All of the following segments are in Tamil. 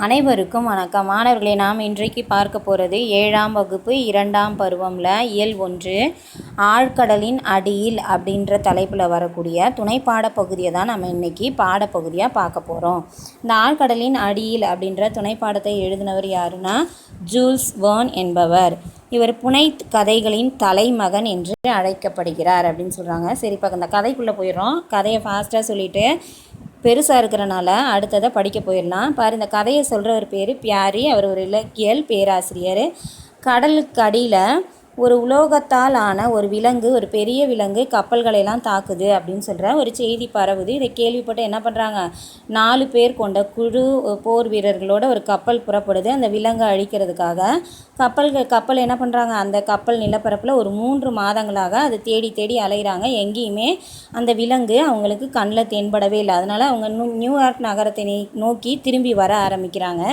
அனைவருக்கும் வணக்கம். மாணவர்களே நாம் இன்றைக்கு பார்க்க போகிறது ஏழாம் வகுப்பு இரண்டாம் பருவமில் இயல் ஒன்று ஆழ்கடலின் அடியில் அப்படின்ற தலைப்பில் வரக்கூடிய துணை பாடப்பகுதியை தான் நம்ம இன்றைக்கி பாடப்பகுதியாக பார்க்க போகிறோம் இந்த ஆழ்கடலின் அடியில் அப்படின்ற துணைப்பாடத்தை எழுதினவர் யாருன்னா ஜூல்ஸ் வேர்ன் என்பவர். இவர் புனை கதைகளின் தலைமகன் என்று அழைக்கப்படுகிறார் அப்படின்னு சொல்கிறாங்க சரி இப்போ அந்த கதைக்குள்ளே போயிடுறோம். கதையை ஃபாஸ்ட்டாக சொல்லிவிட்டு பெருசாக இருக்கிறனால அடுத்ததை படிக்க போயிடலாம். பாரு இந்த கதையை சொல்கிறவர் பேர் பியாரி. அவர் ஒரு இலக்கியல் பேராசிரியர். கடலுக்கு அடியில் ஒரு உலோகத்தால் ஆன ஒரு விலங்கு ஒரு பெரிய விலங்கு கப்பல்களையெல்லாம் தாக்குது அப்படின்னு சொல்கிற ஒரு செய்தி பரவுது. இதை கேள்விப்பட்டு என்ன பண்ணுறாங்க நாலு பேர் கொண்ட குழு போர் வீரர்களோட ஒரு கப்பல் புறப்படுது. அந்த விலங்கை அழிக்கிறதுக்காக கப்பல்கள் கப்பல் என்ன பண்ணுறாங்க அந்த கப்பல் நிலப்பரப்பில் ஒரு மூன்று மாதங்களாக அதை தேடி தேடி அலைகிறாங்க எங்கேயுமே அந்த விலங்கு அவங்களுக்கு கண்ணில் தென்படவே இல்லை. அதனால் அவங்க நியூயார்க் நகரத்தை நோக்கி திரும்பி வர ஆரம்பிக்கிறாங்க.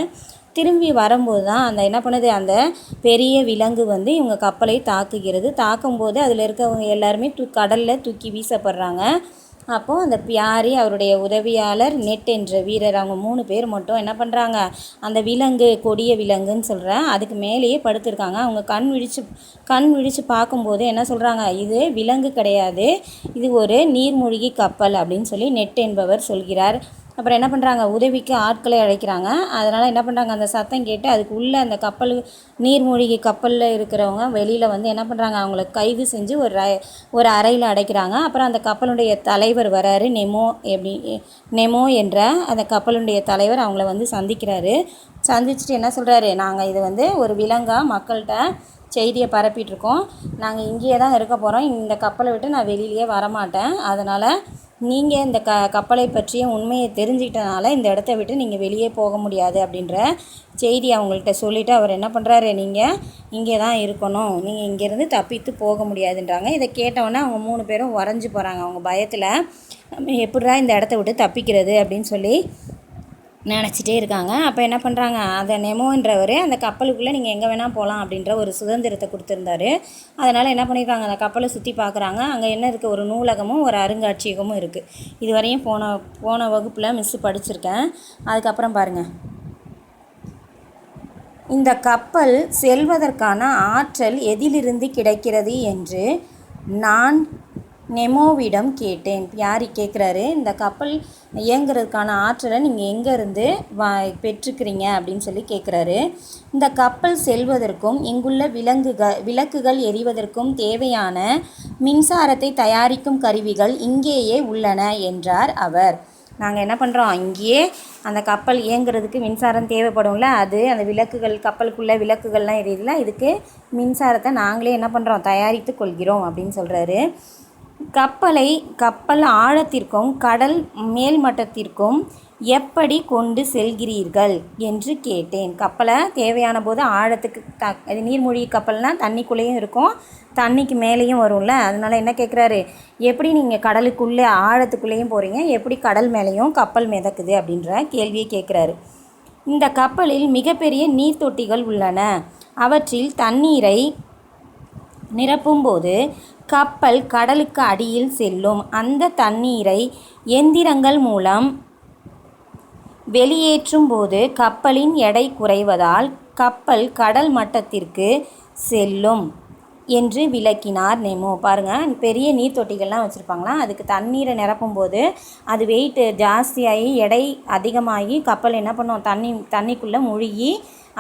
திரும்பி வரும்போது தான் அந்த என்ன பண்ணுது அந்த பெரிய விலங்கு வந்து இவங்க கப்பலை தாக்குகிறது. தாக்கும்போது அதில் இருக்கவங்க எல்லாருமே தூ கடலில் தூக்கி வீசப்படுறாங்க. அப்போது அந்த பியாரி அவருடைய உதவியாளர் நெட் என்ற வீரர் அவங்க மூணு பேர் மட்டும் என்ன பண்ணுறாங்க அந்த விலங்கு கொடிய விலங்குன்னு சொல்கிறேன் அதுக்கு மேலேயே படுத்திருக்காங்க. அவங்க கண் விழித்து கண் விழித்து பார்க்கும்போது என்ன சொல்கிறாங்க இது விலங்கு கிடையாது. இது ஒரு நீர்மூழ்கி கப்பல் அப்படின்னு சொல்லி நெட் என்பவர் சொல்கிறார். அப்புறம் என்ன பண்ணுறாங்க உதவிக்கு ஆட்களை அழைக்கிறாங்க. அதனால் என்ன பண்ணுறாங்க அந்த சத்தம் கேட்டு அதுக்கு உள்ளே அந்த கப்பல் நீர்மூழ்கி கப்பலில் இருக்கிறவங்க வெளியில் வந்து என்ன பண்ணுறாங்க அவங்கள கைது செஞ்சு ஒரு ஒரு அறையில் அடைக்கிறாங்க. அப்புறம் அந்த கப்பலுடைய தலைவர் வராரு நெமோ எப்படி நெமோ என்ற அந்த கப்பலுடைய தலைவர் அவங்கள வந்து சந்திக்கிறாரு. சந்திச்சுட்டு என்ன சொல்கிறாரு நாங்கள் இது வந்து ஒரு விலங்காக மக்கள்கிட்ட செய்தியை பரப்பிட்டுருக்கோம் நாங்கள் இங்கேயே தான் இருக்க போகிறோம் இந்த கப்பலை விட்டு நான் வெளியிலேயே வரமாட்டேன். அதனால் நீங்கள் இந்த க கப்பலை பற்றிய உண்மையை தெரிஞ்சுக்கிட்டனால இந்த இடத்த விட்டு நீங்கள் வெளியே போக முடியாது அப்படின்ற செய்தி அவங்கள்ட்ட சொல்லிவிட்டு அவர் என்ன பண்ணுறாரு நீங்கள் இங்கே தான் இருக்கணும். நீங்கள் இங்கேருந்து தப்பித்து போக முடியாதுன்றாங்க. இதை கேட்டவொடனே அவங்க மூணு பேரும் உறைஞ்சி போகிறாங்க அவங்க பயத்தில் எப்படிரா இந்த இடத்த விட்டு தப்பிக்கிறது? அப்படின்னு சொல்லி நினச்சிட்டே இருக்காங்க. அப்போ என்ன பண்ணுறாங்க அதை நெமோன்றவர் அந்த கப்பலுக்குள்ளே நீங்கள் எங்கே வேணால் போகலாம் அப்படின்ற ஒரு சுதந்திரத்தை கொடுத்துருந்தாரு. அதனால் என்ன பண்ணியிருக்காங்க அந்த கப்பலை சுற்றி பார்க்குறாங்க அங்கே என்ன இருக்குது ஒரு நூலகமும் ஒரு அருங்காட்சியகமும் இருக்குது இது வரையும் போன போன வகுப்பில் மிஸ்ஸு படிச்சிருக்கேன். அதுக்கப்புறம் பாருங்கள் இந்த கப்பல் செல்வதற்கான ஆற்றல் எதிலிருந்து கிடைக்கிறது என்று நான் நெமோவிடம் கேட்டேன். பியாரி கேட்குறாரு இந்த கப்பல் இயங்குறதுக்கான ஆற்றலை நீங்கள் எங்கேருந்து வா பெற்றுக்கிறீங்க? அப்படின்னு சொல்லி கேட்குறாரு இந்த கப்பல் செல்வதற்கும் இங்குள்ள விலங்குகள் விளக்குகள் எரிவதற்கும் தேவையான மின்சாரத்தை தயாரிக்கும் கருவிகள் இங்கேயே உள்ளன என்றார் அவர். நாங்கள் என்ன பண்ணுறோம் இங்கேயே அந்த கப்பல் இயங்குறதுக்கு மின்சாரம் தேவைப்படும்ல அது அந்த விளக்குகள் கப்பலுக்குள்ளே விளக்குகள்லாம் எரியுதுல இதுக்கு மின்சாரத்தை நாங்களே என்ன பண்ணுறோம் தயாரித்து கொள்கிறோம் அப்படின்னு சொல்கிறாரு கப்பலை கப்பல் ஆழத்திற்கும் கடல் மேல்மட்டத்திற்கும் எப்படி கொண்டு செல்கிறீர்கள் என்று கேட்டேன். கப்பலை தேவையான போது ஆழத்துக்கு த இது நீர்மூழ்கி கப்பல்னால் தண்ணிக்குள்ளேயும் இருக்கும் தண்ணிக்கு மேலேயும் வரும்ல. அதனால் என்ன கேட்குறாரு எப்படி நீங்கள் கடலுக்குள்ளே ஆழத்துக்குள்ளேயும் போகிறீங்க எப்படி கடல் மேலேயும் கப்பல் மிதக்குது? அப்படின்ற கேள்வியை கேட்குறாரு இந்த கப்பலில் மிகப்பெரிய நீர்த்தொட்டிகள் உள்ளன. அவற்றில் தண்ணீரை நிரப்பும்போது கப்பல் கடலுக்கு அடியில் செல்லும். அந்த தண்ணீரை எந்திரங்கள் மூலம் வெளியேற்றும் போது கப்பலின் எடை குறைவதால் கப்பல் கடல் மட்டத்திற்கு செல்லும் என்று விளக்கினார் நெமோ. பாருங்கள் பெரிய நீர் தொட்டிகள்லாம் வச்சுருப்பாங்களா? அதுக்கு தண்ணீரை நிரப்பும் போது அது வெயிட்டு ஜாஸ்தியாகி எடை அதிகமாகி கப்பல் என்ன பண்ணும்? தண்ணி தண்ணிக்குள்ளே முழுகி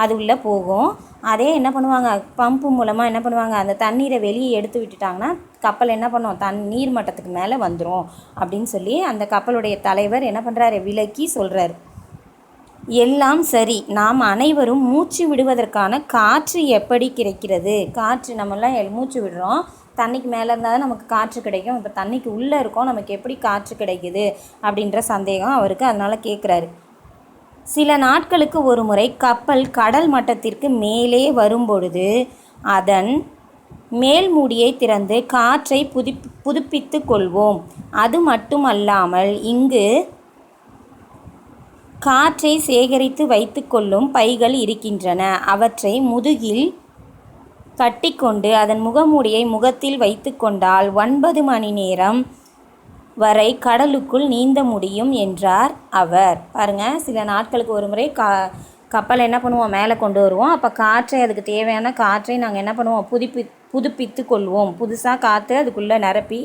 அது உள்ளே போகும். அதே என்ன பண்ணுவாங்க பம்பு மூலமாக என்ன பண்ணுவாங்க அந்த தண்ணீரை வெளியே எடுத்து விட்டுட்டாங்கன்னா கப்பல் என்ன பண்ணும் தன் நீர் மட்டத்துக்கு மேலே வந்துடும் அப்படின்னு சொல்லி அந்த கப்பலுடைய தலைவர் என்ன பண்ணுறாரு விலக்கி சொல்கிறார் எல்லாம் சரி நாம் அனைவரும் மூச்சு விடுவதற்கான காற்று எப்படி கிடைக்கிறது? காற்று நம்மளாம் எல் மூச்சு விடுறோம். தண்ணிக்கு மேலே இருந்தால் தான் நமக்கு காற்று கிடைக்கும். இப்போ தண்ணிக்கு உள்ளே இருக்கோம் நமக்கு எப்படி காற்று கிடைக்குது? அப்படின்ற சந்தேகம் அவருக்கு அதனால் கேட்குறாரு சில நாட்களுக்கு ஒரு முறை கப்பல் கடல் மட்டத்திற்கு மேலே வரும்பொழுது அதன் மேல் மூடியை திறந்து காற்றை புதுப் புதுப்பித்து கொள்வோம். அது மட்டுமல்லாமல் இங்கு காற்றை சேகரித்து வைத்துக்கொள்ளும் பைகள் இருக்கின்றன. அவற்றை முதுகில் கட்டிக்கொண்டு அதன் முகமூடியை முகத்தில் வைத்து கொண்டால் ஒன்பது மணி நேரம் வரை கடலுக்குள் நீந்த முடியும் என்றார் அவர். பாருங்கள் சில நாட்களுக்கு ஒரு முறை கா கப்பலை என்ன பண்ணுவோம் மேலே கொண்டு வருவோம். அப்போ காற்றை அதுக்கு தேவையான காற்றை நாங்கள் என்ன பண்ணுவோம் புதுப்பி புதுப்பித்து கொள்வோம். புதுசாக காற்று அதுக்குள்ளே நிரப்பி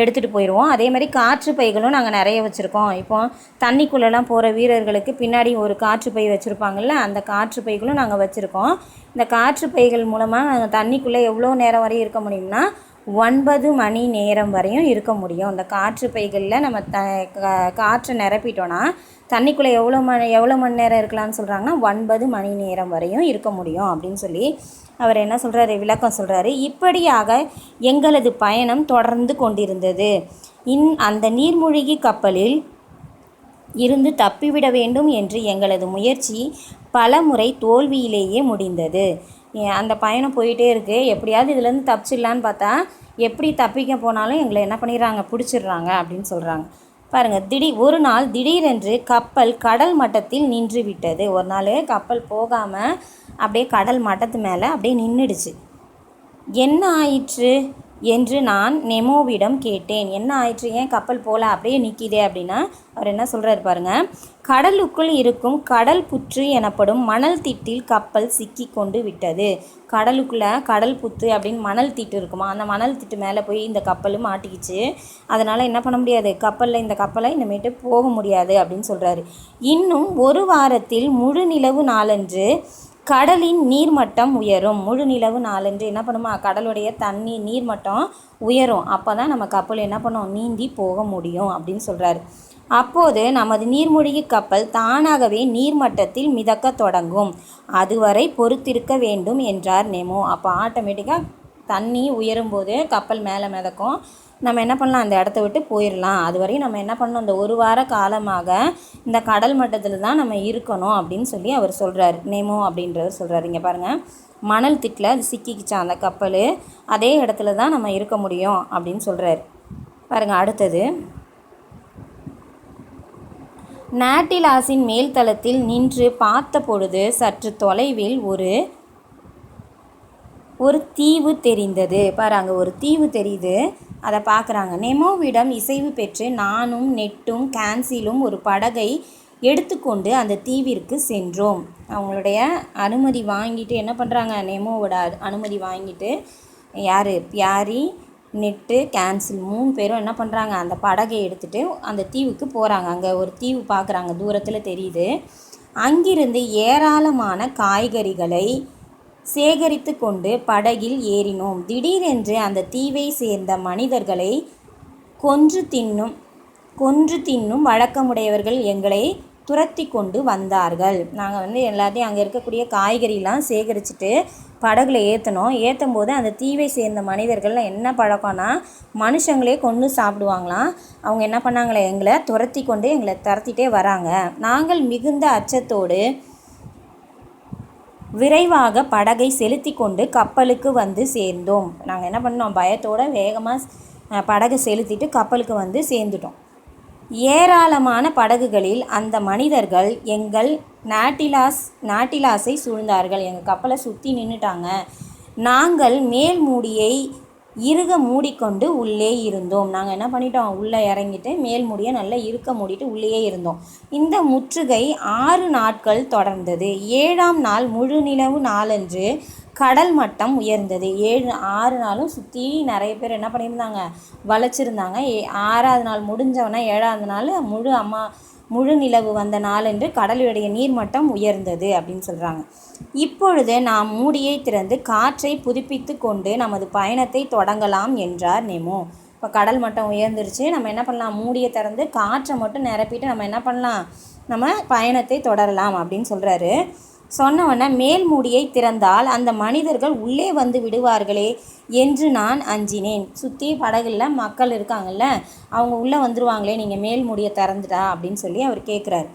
எடுத்துகிட்டு போயிடுவோம் அதே மாதிரி காற்று பைகளும் நாங்கள் நிறைய வச்சுருக்கோம். இப்போ தண்ணிக்குள்ளெல்லாம் போகிற வீரர்களுக்கு பின்னாடி ஒரு காற்று பை வச்சுருப்பாங்கள்ல அந்த காற்று பைகளும் நாங்கள் வச்சுருக்கோம். இந்த காற்று பைகள் மூலமாக நாங்கள் தண்ணிக்குள்ளே எவ்வளோ நேரம் வரையும் இருக்க முடியும்னா ஒன்பது மணி நேரம் வரையும் இருக்க முடியும். இந்த காற்று பைகளில் நம்ம த காற்றை நிரப்பிட்டோன்னா தண்ணிக்குள்ளே எவ்வளோ மணி எவ்வளோ மணி நேரம் இருக்கலாம்னு சொல்கிறாங்கன்னா ஒன்பது மணி நேரம் வரையும் இருக்க முடியும் அப்படின்னு சொல்லி அவர் என்ன சொல்கிறாரு விளக்கம் சொல்கிறாரு இப்படியாக எங்களது பயணம் தொடர்ந்து கொண்டிருந்தது. இன் அந்த நீர்மூழ்கி கப்பலில் இருந்து தப்பிவிட வேண்டும் என்று எங்களது முயற்சி பல முறை தோல்வியிலேயே முடிந்தது. அந்த பயணம் போயிட்டே இருக்குது எப்படியாவது இதுலேருந்து தப்பிச்சிடலான்னு பார்த்தா எப்படி தப்பிக்க போனாலும் எங்களை என்ன பண்ணிடுறாங்க? பிடிச்சிடுறாங்க அப்படின்னு சொல்கிறாங்க பாருங்கள் திடீர் ஒரு நாள் திடீரென்று கப்பல் கடல் மட்டத்தில் நின்று விட்டது. ஒரு நாள் கப்பல் போகாமல் அப்படியே கடல் மட்டத்து மேலே அப்படியே நின்றுடுச்சு என்ன ஆயிற்று? என்று நான் நெமோவிடம் கேட்டேன். என்ன ஆயிற்று? ஏன் கப்பல் போல அப்படியே நிற்கிதே அப்படின்னா அவர் என்ன சொல்கிறாரு பாருங்க. கடலுக்குள் இருக்கும் கடல் புற்று எனப்படும் மணல் திட்டில் கப்பல் சிக்கி கொண்டு விட்டது. கடலுக்குள்ளே கடல் புத்து அப்படின்னு மணல் திட்டு இருக்குமா? அந்த மணல் திட்டு மேலே போய் இந்த கப்பலும் மாட்டிக்கிச்சு. அதனால் என்ன பண்ண முடியாது? கப்பலில் இந்த கப்பலை இனிமேட்டு போக முடியாது அப்படின்னு சொல்கிறாரு இன்னும் ஒரு வாரத்தில் முழு நிலவு நாளன்று கடலின் நீர்மட்டம் உயரும். முழு நிலவு நாளன்று என்ன பண்ணுமா? கடலுடைய தண்ணி நீர்மட்டம் உயரும். அப்போ தான் நம்ம கப்பல் என்ன பண்ணோம்? நீந்தி போக முடியும் அப்படின்னு சொல்கிறாரு அப்போது நமது நீர்மூழ்கி கப்பல் தானாகவே நீர்மட்டத்தில் மிதக்க தொடங்கும். அதுவரை பொறுத்திருக்க வேண்டும் என்றார் நெமோ. அப்போ ஆட்டோமேட்டிக்காக தண்ணி உயரும்போது கப்பல் மேலே மிதக்கும். நம்ம என்ன பண்ணலாம்? அந்த இடத்த விட்டு போயிடலாம் அது வரையும் நம்ம என்ன பண்ணணும்? இந்த ஒரு வார காலமாக இந்த கடல் மட்டத்தில் தான் நம்ம இருக்கணும் அப்படின்னு சொல்லி அவர் சொல்கிறார் நேமோ அப்படின்றவர் சொல்கிறார் இங்கே பாருங்கள் மணல் திட்டில் அது சிக்கிக்கிச்சான் அந்த கப்பல். அதே இடத்துல தான் நம்ம இருக்க முடியும் அப்படின்னு சொல்கிறார் பாருங்கள் அடுத்தது. நாட்டிலாஸின் மேல்தளத்தில் நின்று பார்த்த பொழுது சற்று தொலைவில் ஒரு ஒரு தீவு தெரிந்தது. பாரு அங்கே ஒரு தீவு தெரியுது. அதை பார்க்குறாங்க. நெமோவிடம் இசைவு பெற்று நானும் நெட்டும் கேன்சிலும் ஒரு படகை எடுத்துக்கொண்டு அந்த தீவிற்கு சென்றோம். அவங்களுடைய அனுமதி வாங்கிட்டு என்ன பண்ணுறாங்க? நெமோவோட அனுமதி வாங்கிட்டு யார்? பியாரி நெட்டு கேன்சில் மூணு பேரும் என்ன பண்ணுறாங்க? அந்த படகை எடுத்துகிட்டு அந்த தீவுக்கு போகிறாங்க அங்கே ஒரு தீவு பார்க்குறாங்க. தூரத்தில் தெரியுது. அங்கிருந்து ஏராளமான காய்கறிகளை சேகரித்து கொண்டு படகில் ஏறினோம். திடீரென்று அந்த தீவை சேர்ந்த மனிதர்களை கொன்று தின்னும் கொன்று தின்னும் வழக்கமுடையவர்கள் எங்களை துரத்தி கொண்டு வந்தார்கள். நாங்கள் வந்து எல்லாத்தையும் அங்கே இருக்கக்கூடிய காய்கறிலாம் சேகரிச்சுட்டு படகுல ஏற்றினோம் ஏற்றும் போது அந்த தீவை சேர்ந்த மனிதர்கள்லாம் என்ன பழக்கம்னா மனுஷங்களே கொண்டு சாப்பிடுவாங்களாம். அவங்க என்ன பண்ணாங்களே எங்களை துரத்தி கொண்டு எங்களை துரத்திட்டே வராங்க. நாங்கள் மிகுந்த அச்சத்தோடு விரைவாக படகை செலுத்தி கொண்டு கப்பலுக்கு வந்து சேர்ந்தோம். நாங்கள் என்ன பண்ணோம்? பயத்தோடு வேகமாக படகை செலுத்திட்டு கப்பலுக்கு வந்து சேர்ந்துட்டோம். ஏராளமான படகுகளில் அந்த மனிதர்கள் எங்கள் நாட்டிலாஸ் நாட்டிலாஸை சூழ்ந்தார்கள். எங்கள் கப்பலை சுற்றி நின்றுட்டாங்க நாங்கள் மேல் மூடியை இறுக மூடிக்கொண்டு உள்ளே இருந்தோம். நாங்கள் என்ன பண்ணிட்டோம்? உள்ளே இறங்கிட்டு மேல் மூடியை நல்லா இறுக்க மூடிட்டு உள்ளேயே இருந்தோம். இந்த முற்றுகை ஆறு நாட்கள் தொடர்ந்தது. ஏழாம் நாள் முழு நிலவு நாளன்று கடல் மட்டம் உயர்ந்தது. ஏழு ஆறு நாளும் சுற்றி நிறைய பேர் என்ன பண்ணியிருந்தாங்க? வளைச்சிருந்தாங்க. ஏ ஆறாவது நாள் முடிஞ்சவொன்னே ஏழாவது நாள் முழு அம்மா முழு நிலவு வந்த நாளன்று கடலுடைய நீர்மட்டம் உயர்ந்தது அப்படின்னு சொல்கிறாங்க இப்பொழுது நாம் மூடியை திறந்து காற்றை புதுப்பித்து கொண்டு நமது பயணத்தை தொடங்கலாம் என்றார் நெமோ. இப்போ கடல் மட்டம் உயர்ந்துருச்சு நம்ம என்ன பண்ணலாம்? மூடியை திறந்து காற்றை மட்டும் நிரப்பிட்டு நம்ம என்ன பண்ணலாம்? நம்ம பயணத்தை தொடரலாம் அப்படின்னு சொல்கிறாரு சொன்னவொன்னே மேல் மூடியை திறந்தால் அந்த மனிதர்கள் உள்ளே வந்து விடுவார்களே என்று நான் அஞ்சினேன். சுற்றி படகுல மக்கள் இருக்காங்கல்ல அவங்க உள்ளே வந்துருவாங்களே நீங்கள் மேல் மூடியை திறந்துட்டா அப்படின்னு சொல்லி அவர் கேட்குறாரு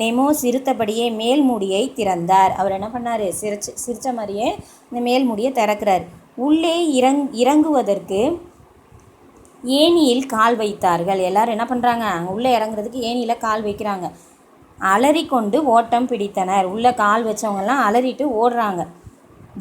நெமோ சிரித்தபடியே மேல் மூடியை திறந்தார். அவர் என்ன பண்ணார்? சிரிச்சு சிரித்த மாதிரியே இந்த மேல் மூடியை திறக்கிறார். உள்ளே இறங் இறங்குவதற்கு ஏணியில் கால் வைத்தார்கள். எல்லாரும் என்ன பண்ணுறாங்க அங்கே உள்ளே இறங்குறதுக்கு ஏணியில் கால் வைக்கிறாங்க. அலறிக்கொண்டு ஓட்டம் பிடித்தனர். உள்ளே கால் வச்சவங்கெல்லாம் அலறிட்டு ஓடுறாங்க.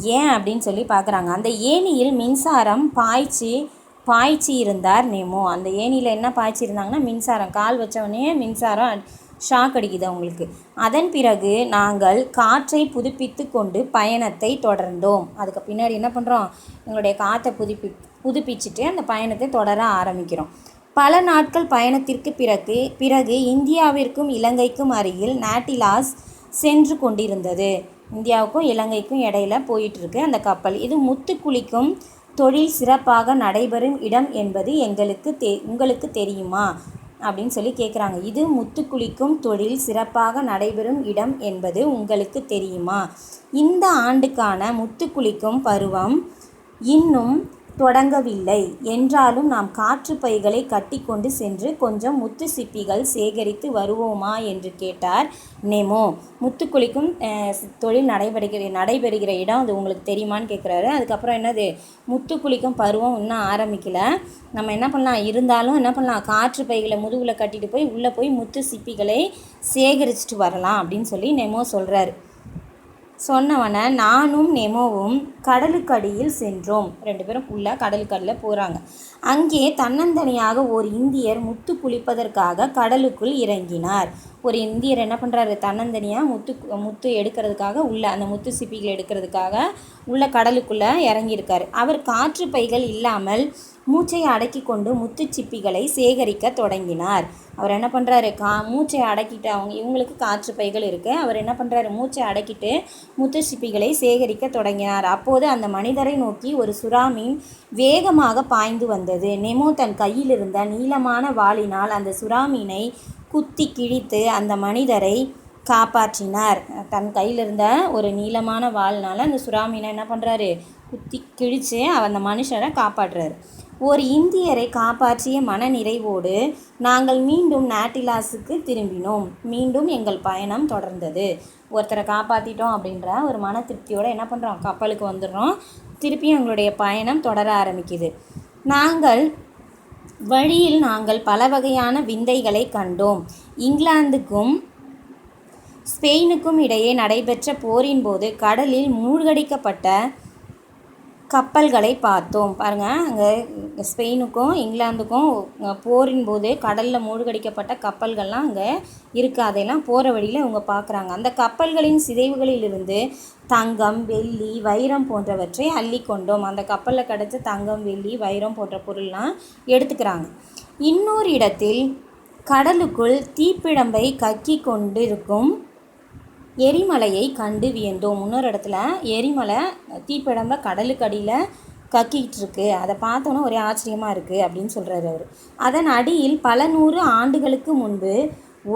ஏன் அப்படின்னு சொல்லி பார்க்குறாங்க அந்த ஏணியில் மின்சாரம் பாய்ச்சி பாய்ச்சி இருந்தார் நேமோ. அந்த ஏணியில் என்ன பாய்ச்சி இருந்தாங்கன்னா மின்சாரம். கால் வச்ச மின்சாரம் ஷாக் அடிக்குது அவங்களுக்கு. அதன் பிறகு நாங்கள் காற்றை புதுப்பித்து கொண்டு பயணத்தை தொடர்ந்தோம். அதுக்கு பின்னாடி என்ன பண்ணுறோம் எங்களுடைய காற்றை புதுப்பி புதுப்பிச்சுட்டு அந்த பயணத்தை தொடர ஆரம்பிக்கிறோம். பல நாட்கள் பயணத்திற்கு பிறகு பிறகு இந்தியாவிற்கும் இலங்கைக்கும் அருகில் நாட்டிலாஸ் சென்று கொண்டிருந்தது. இந்தியாவுக்கும் இலங்கைக்கும் இடையில போயிட்டுருக்கு அந்த கப்பல். இது முத்து குளிக்கும் தொழில் சிறப்பாக நடைபெறும் இடம் என்பது எங்களுக்கு தெ உங்களுக்கு தெரியுமா? அப்படின்னு சொல்லி கேட்குறாங்க இது முத்து குளிக்கும் தொழில் சிறப்பாக நடைபெறும் இடம் என்பது உங்களுக்கு தெரியுமா? இந்த ஆண்டுக்கான முத்து குளிக்கும் பருவம் இன்னும் தொடங்கவில்லை. என்றாலும் நாம் காற்று பைகளை கட்டி கொண்டு சென்று கொஞ்சம் முத்து சிப்பிகள் சேகரித்து வருவோமா? என்று கேட்டார் நெமோ. முத்து குளிக்கும் தொழில் நடைபெறுகிற நடைபெறுகிற இடம் அது உங்களுக்கு தெரியுமான்னு கேட்குறாரு. அதுக்கப்புறம் என்னது? முத்து குளிக்கும் பருவம் இன்னும் ஆரம்பிக்கல. நம்ம என்ன பண்ணலாம்? இருந்தாலும் என்ன பண்ணலாம்? காற்று பைகளை முதுகில் கட்டிட்டு போய் உள்ளே போய் முத்து சிப்பிகளை சேகரிச்சுட்டு வரலாம் அப்படின்னு சொல்லி நெமோ சொல்கிறாரு சொன்னவனை நானும் நெமோவும் கடலுக்கடியில் சென்றோம். ரெண்டு பேரும் உள்ள கடலுக்கடியில் போகிறாங்க அங்கே தன்னந்தனியாக ஒரு இந்தியர் முத்து குளிப்பதற்காக கடலுக்குள் இறங்கினார். ஒரு இந்தியர் என்ன பண்ணுறாரு தன்னந்தனியாக முத்து முத்து எடுக்கிறதுக்காக உள்ள அந்த முத்து சிப்பிகள் எடுக்கிறதுக்காக உள்ள கடலுக்குள்ளே இறங்கியிருக்காரு. அவர் காற்று பைகள் இல்லாமல் மூச்சை அடக்கி கொண்டு முத்துச்சிப்பிகளை சேகரிக்க தொடங்கினார். அவர் என்ன பண்ணுறாரு கா மூச்சை அடக்கிட்டு அவங்க இவங்களுக்கு காற்று பைகள் இருக்குது அவர் என்ன பண்ணுறாரு மூச்சை அடக்கிட்டு முத்துச்சிப்பிகளை சேகரிக்க தொடங்கினார். அப்போது அந்த மனிதரை நோக்கி ஒரு சுறாமீன் வேகமாக பாய்ந்து வந்தது. நெமோ தன் கையில் இருந்த நீளமான வாளினால் அந்த சுறாமீனை குத்தி கிழித்து அந்த மனிதரை காப்பாற்றினார். தன் கையில் இருந்த ஒரு நீளமான வாள்னால் அந்த சுறாமீனை என்ன பண்ணுறாரு குத்தி கிழித்து அந்த மனுஷரை காப்பாற்றுறாரு. ஒரு இந்தியரை காப்பாற்றிய மன நிறைவோடு நாங்கள் மீண்டும் நாட்டிலாஸுக்கு திரும்பினோம். மீண்டும் எங்கள் பயணம் தொடர்ந்தது. ஒருத்தரை காப்பாற்றிட்டோம் அப்படின்ற ஒரு மன திருப்தியோடு என்ன பண்ணுறோம் கப்பலுக்கு வந்துடுறோம். திருப்பியும் எங்களுடைய பயணம் தொடர ஆரம்பிக்குது. நாங்கள் வழியில் நாங்கள் பல வகையான விந்தைகளை கண்டோம். இங்கிலாந்துக்கும் ஸ்பெயினுக்கும் இடையே நடைபெற்ற போரின் போது கடலில் மூழ்கடிக்கப்பட்ட கப்பல்களை பார்த்தோம். பாருங்கள் அங்கே ஸ்பெயினுக்கும் இங்கிலாந்துக்கும் போரின் போது கடலில் மூழ்கடிக்கப்பட்ட கப்பல்கள்லாம் அங்கே இருக்குது அதையெல்லாம் போகிற வழியில் இவங்க பார்க்குறாங்க அந்த கப்பல்களின் சிதைவுகளிலிருந்து தங்கம் வெள்ளி வைரம் போன்றவற்றை அள்ளி கொண்டோம். அந்த கப்பலில் கிடச்ச தங்கம் வெள்ளி வைரம் போன்ற பொருள்லாம் எடுத்துக்கிறாங்க. இன்னொரு இடத்தில் கடலுக்குள் தீப்பிழம்பை கக்கி கொண்டிருக்கும் எரிமலையை கண்டு வியந்தோம். இன்னொரு இடத்துல எரிமலை தீப்பிழம்ப கடலுக்கு அடியில் கக்கிட்டு இருக்கு அதை பார்த்தோன்னே ஒரே ஆச்சரியமாக இருக்குது அப்படின்னு சொல்கிறாரு அவர். அதன் அடியில் பல நூறு ஆண்டுகளுக்கு முன்பு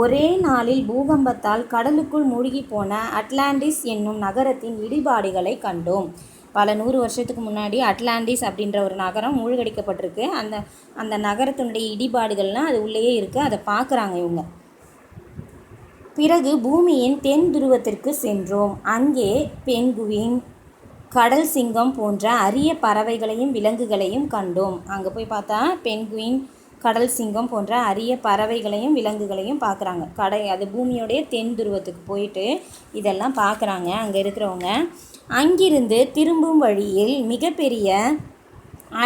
ஒரே நாளில் பூகம்பத்தால் கடலுக்குள் மூழ்கி போன அட்லாண்டிஸ் என்னும் நகரத்தின் இடிபாடுகளை கண்டோம். பல நூறு வருஷத்துக்கு முன்னாடி அட்லாண்டிஸ் அப்படின்ற ஒரு நகரம் மூழ்கடிக்கப்பட்டிருக்கு. அந்த அந்த நகரத்தினுடைய இடிபாடுகள்லாம் அது உள்ளேயே இருக்குது அதை பார்க்குறாங்க இவங்க. பிறகு பூமியின் தென் துருவத்திற்கு சென்றோம். அங்கே பென்குவின் கடல் சிங்கம் போன்ற அரிய பறவைகளையும் விலங்குகளையும் கண்டோம். அங்கே போய் பார்த்தா பென்குயின் கடல் சிங்கம் போன்ற அரிய பறவைகளையும் விலங்குகளையும் பார்க்குறாங்க. கடை அது பூமியோடைய தென் துருவத்துக்கு போயிட்டு இதெல்லாம் பார்க்குறாங்க அங்கே இருக்கிறவங்க. அங்கிருந்து திரும்பும் வழியில் மிகப்பெரிய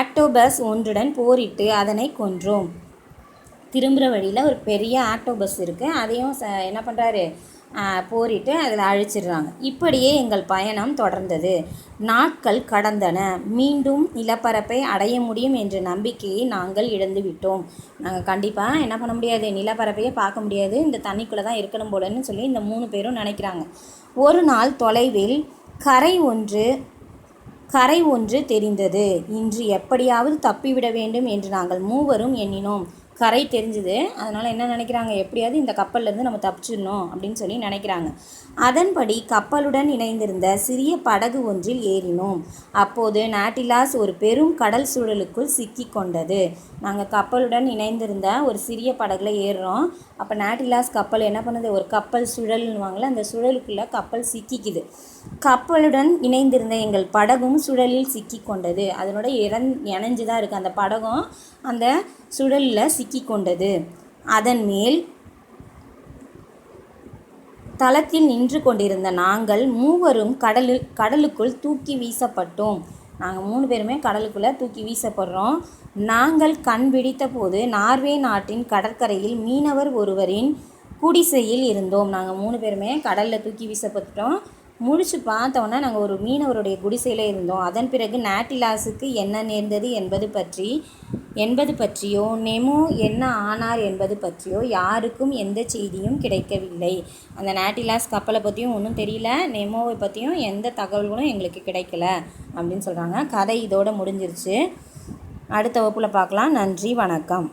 ஆக்டோபஸ் ஒன்றுடன் போரிட்டு அதனை கொன்றோம். திரும்புகிற வழியில் ஒரு பெரிய ஆட்டோ பஸ் இருக்குது அதையும் ச என்ன பண்ணுறாரு போரிட்டு அதில் அழிச்சிடுறாங்க. இப்படியே எங்கள் பயணம் தொடர்ந்தது. நாட்கள் கடந்தன. மீண்டும் நிலப்பரப்பை அடைய முடியும் என்ற நம்பிக்கையை நாங்கள் இழந்து விட்டோம். நாங்கள் கண்டிப்பாக என்ன பண்ண முடியாது? நிலப்பரப்பையே பார்க்க முடியாது. இந்த தண்ணிக்குள்ளே தான் இருக்கணும் போலன்னு சொல்லி இந்த மூணு பேரும் நினைக்கிறாங்க. ஒரு நாள் தொலைவில் கரை ஒன்று கரை ஒன்று தெரிந்தது. இன்று எப்படியாவது தப்பிவிட வேண்டும் என்று நாங்கள் மூவரும் எண்ணினோம். கரை தெரிஞ்சுது. அதனால் என்ன நினைக்கிறாங்க? எப்படியாவது இந்த கப்பல்லேருந்து நம்ம தப்பிச்சிடணும் அப்படின்னு சொல்லி நினைக்கிறாங்க. அதன்படி கப்பலுடன் இணைந்திருந்த சிறிய படகு ஒன்றில் ஏறினோம். அப்போது நாட்டிலாஸ் ஒரு பெரும் கடல் சூழலுக்குள் சிக்கி கொண்டது நாங்கள் கப்பலுடன் இணைந்திருந்த ஒரு சிறிய படகுல ஏறுறோம். அப்போ நாட்டிலாஸ் கப்பல் என்ன பண்ணுது? ஒரு கப்பல் சுழல்னுவாங்களே அந்த சுழலுக்குள்ளே கப்பல் சிக்கிக்குது. கப்பலுடன் இணைந்திருந்த எங்கள் படகும் சுழலில் சிக்கி கொண்டது. அதனோட இறந் இணைஞ்சு தான் இருக்குது அந்த படகும் அந்த சுழலில் சிக்கி கொண்டது. அதன் மேல் தளத்தில் நின்று கொண்டிருந்த நாங்கள் மூவரும் கடலில் கடலுக்குள் தூக்கி வீசப்பட்டோம். நாங்கள் மூணு பேருமே கடலுக்குள்ளே தூக்கி வீசப்படுறோம். நாங்கள் கண் பிடித்த போது நார்வே நாட்டின் கடற்கரையில் மீனவர் ஒருவரின் குடிசையில் இருந்தோம். நாங்கள் மூணு பேருமே கடலில் தூக்கி வீசப்பட்டுட்டோம். முழிச்சு பார்த்தோன்னே நாங்கள் ஒரு மீனவருடைய குடிசையில் இருந்தோம். அதன் பிறகு நாட்டிலாஸுக்கு என்ன நேர்ந்தது என்பது பற்றி என்பது பற்றியோ நெமோ என்ன ஆனார் என்பது பற்றியோ யாருக்கும் எந்த செய்தியும் கிடைக்கவில்லை. அந்த நாட்டிலாஸ் கப்பலை பற்றியும் ஒன்றும் தெரியல நெமோவை பற்றியும் எந்த தகவல்களும் எங்களுக்கு கிடைக்கல அப்படின்னு சொல்கிறாங்க கதை இதோடு முடிஞ்சிருச்சு. அடுத்த வகுப்பில் பார்க்கலாம். நன்றி வணக்கம்.